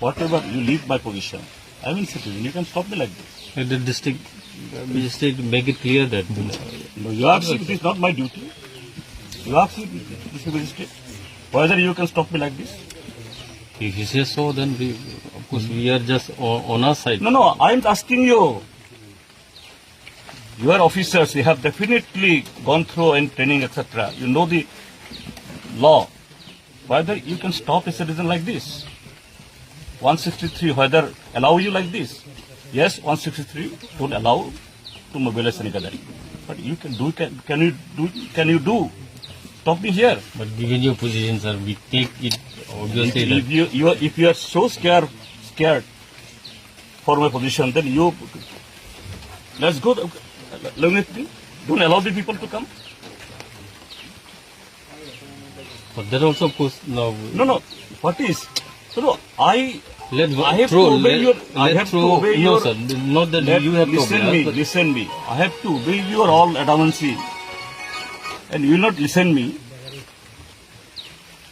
Whatever you leave my position, I am a citizen. You can stop me like this. Let the district district make it clear that No, you ask it is not my duty. You it, this is magistrate. Whether you can stop me like this? if he says so, then we, of course we are just on, on our side. No, no, I am asking you. You are officers, you have definitely gone through and training, etc. You know the law. Whether you can stop a citizen like this? 163, whether allow you like this? Yes, 163 don't allow to mobilize any gathering. But you can do, can, can you do, can you do? Stop me here. But given your position, sir, we take it obviously If that you, you are, if you are so scared, scared for my position, then you let's go. Let me don't allow the people to come. but that also of course now No, no. What is? No, no. I let I have throw, to obey let, your. I let have throw, to obey no your. sir, not that let- you have listen to listen obey, me. but Listen me. I have to obey your all adamancy, and you will not listen me.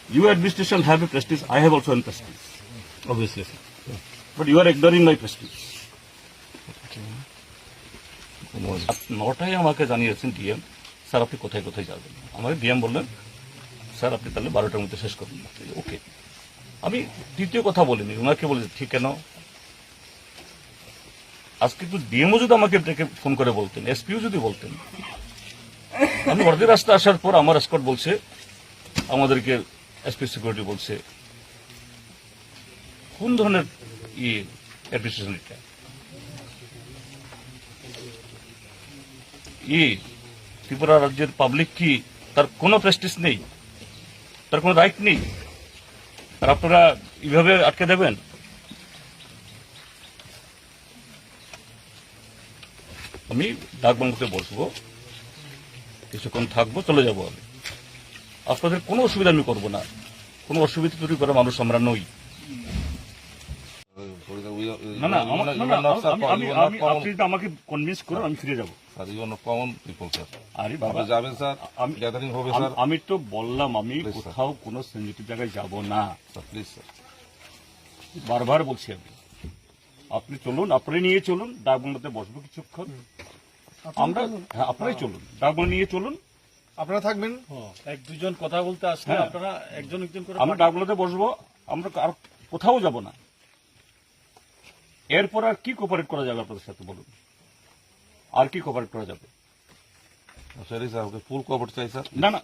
You administration have a prestige. I have also a prestige. obviously sir. Yeah. But you are ignoring my prestige. নটায় আমাকে জানিয়েছেন DM sir আপনি কোথায় কোথায় যাবেন আমাকে DM বললেন sir আপনি তাহলে বারোটার মধ্যে শেষ করুন ওকে আমি দ্বিতীয় কথা বলিনি, ওনাকে বলেছি, ঠিক কেন? আজকে একটু ডিএমও যদি আমাকে ডেকে ফোন করে বলতেন, এসপিও যদি বলতেন, আমি অর্ধেক রাস্তা আসার পর আমার স্কট বলছে, আমাদেরকে এসপি সিকিউরিটি বলছে, কোন ধরনের ইয়ে এটা? ই ত্রিপুরা রাজ্যের পাবলিক কি তার কোনো প্রেস্টিস নেই? তার কোনো রাইট নেই? আর আপনারা এইভাবে আটকে দেবেন আমি ডাকবাংলাতে বসবো কিছুক্ষণ থাকব চলে যাব আমি আপনাদের কোনো অসুবিধা আমি করব না কোনো অসুবিধা তৈরি করা মানুষ আমরা নই না না আমাকে কনভিন্স করুন আমি ফিরে যাব sir you are common people sir আরে বাবা যাবেন স্যার? আমি- গ্যাদারিং হবে স্যার। আমি তো বললাম আমি কোথাও কোনো সেন্সিটিভ জায়গায় যাব না। স্যার প্লিজ স্যার বারবার বলছি আমি। আপনি চলুন আপনি নিয়ে চলুন ডাকবাংলাতে বসবো কিছুক্ষণ। আমরা হ্যাঁ আপনারাই চলুন ডাকবাংলা নিয়ে চলুন। আপনারা থাকবেন? এক দুজন কথা বলতে আসলে হ্যাঁ। আপনারা একজন একজন করে আমরা ডাকবাংলাতে বসবো আমরা আর কোথাও যাব না। এরপর আর কি কোপারেট করা যাবে আপনাদের সাথে বলুন? আর কি কভারেট করা যাবে? স্যার ফুল কভার চাই স্যার না না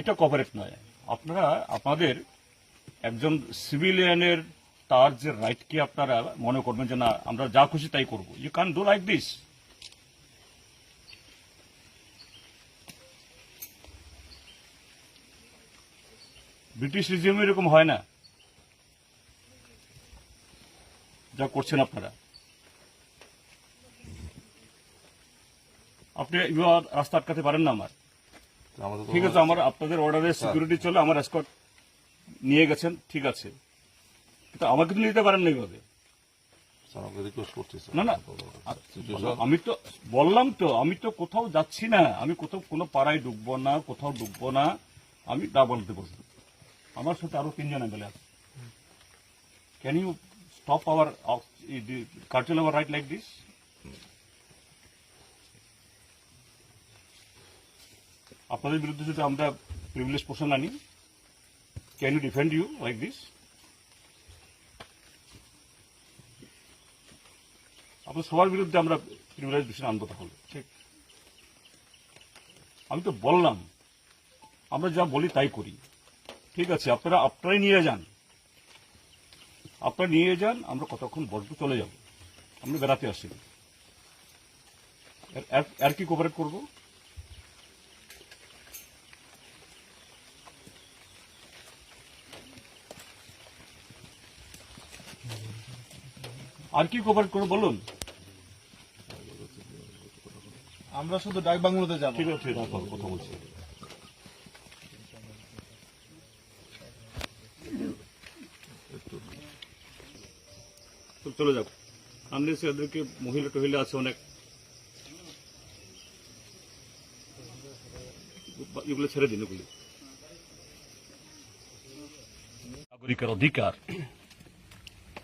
এটা কভারেট নয়। আপনারা আপনাদের একজন সিভিলিয়ানের তার যে রাইট কি আপনারা মনে করবেন যে না আমরা যা খুশি তাই করব। You can do like this British resume এরকম হয় না। যা করছেন আপনারা। আপনি রাস্তা আটকাতে পারেন না আমার। ঠিক আছে আমার আপনাদের অর্ডারে সিকিউরিটি চলে আমার এসকট নিয়ে গেছেন ঠিক আছে। কিন্তু আমাকে তো নিতে পারেন না এইভাবে না না আমি তো বললাম তো আমি তো কোথাও যাচ্ছি না আমি কোথাও কোনো পাড়ায় ঢুকবো না কোথাও ঢুকবো না আমি ডাবলতে বসবো। আমার সাথে আরও তিনজন এমএলএ আছে। Can you stop our cartel our right like this আপনাদের বিরুদ্ধে যদি আমরা প্রিভিলেজ পোষণ আনি can you defend you like this আপনার সবার বিরুদ্ধে আমরা প্রিভিলেজ বিষয় আনব তাহলে। ঠিক। আমি তো বললাম আমরা যা বলি তাই করি। ঠিক আছে আপনারা আপনারাই নিয়ে যান। আপনারা নিয়ে যান আমরা কতক্ষণ বসবো চলে যাব। আমরা বেড়াতে আসি। আর- কি কোপারেট করব? আর কি কভার করে বলুন? আমরা শুধু ডাক বাংলোতে যাব। ঠিক আছে কথা বলছি। চলে যাও। আনলিস এদেরকে মহিলা টহিলা আছে অনেক। এগুলো ছেড়ে দিন এগুলি। নাগরিকের অধিকার।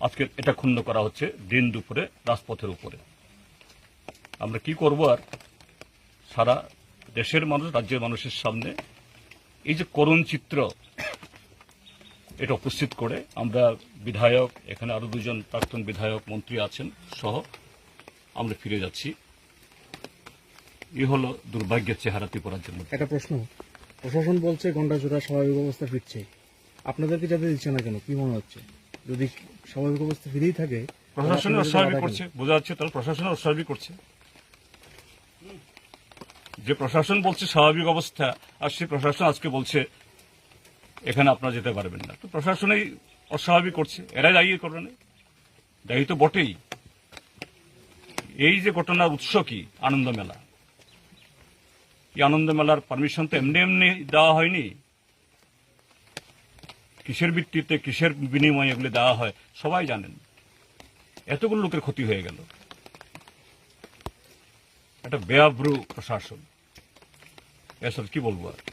আজকে এটা ক্ষুণ্ণ করা হচ্ছে দিন দুপুরে, রাজপথের উপরে। আমরা কি করব আর? সারা দেশের মানুষ, রাজ্যের মানুষের সামনে এই যে করুণ চিত্র, এটা উপস্থিত করে আমরা বিধায়ক, এখানে আরও দুজন প্রাক্তন বিধায়ক, মন্ত্রী আছেন সহ আমরা ফিরে যাচ্ছি। এই হলো দুর্ভাগ্যের চেহারা ত্রিপুরার জন্য। একটা প্রশ্ন। প্রশাসন বলছে ঘন্টাজোড়া স্বাভাবিক অবস্থা ফিরছে। আপনাদেরকে যাতে দিচ্ছে না কেন? কি মনে হচ্ছে? যদি স্বাভাবিক অবস্থা ফিরেই থাকে প্রশাসনের অস্বাভাবিক করছে বোঝা যাচ্ছে তাহলে প্রশাসনের অস্বাভাবিক করছে। যে প্রশাসন বলছে স্বাভাবিক অবস্থা আর সেই প্রশাসন আজকে বলছে এখানে আপনারা যেতে পারবেন না। তো প্রশাসনেই অস্বাভাবিক করছে এরাই দায়ী করবে না দায়ী তো বটেই। এই যে ঘটনার উৎস কি? আনন্দ মেলা। এই আনন্দ মেলার পারমিশন তো এমনি এমনি দেওয়া হয়নি। কিসের ভিত্তিতে, কিসের বিনিময়ে এগুলি দেওয়া হয়, সবাই জানেন। এতগুলো লোকের ক্ষতি হয়ে গেল। একটা বেয়াব্রু প্রশাসন। এসব কি বলব আর?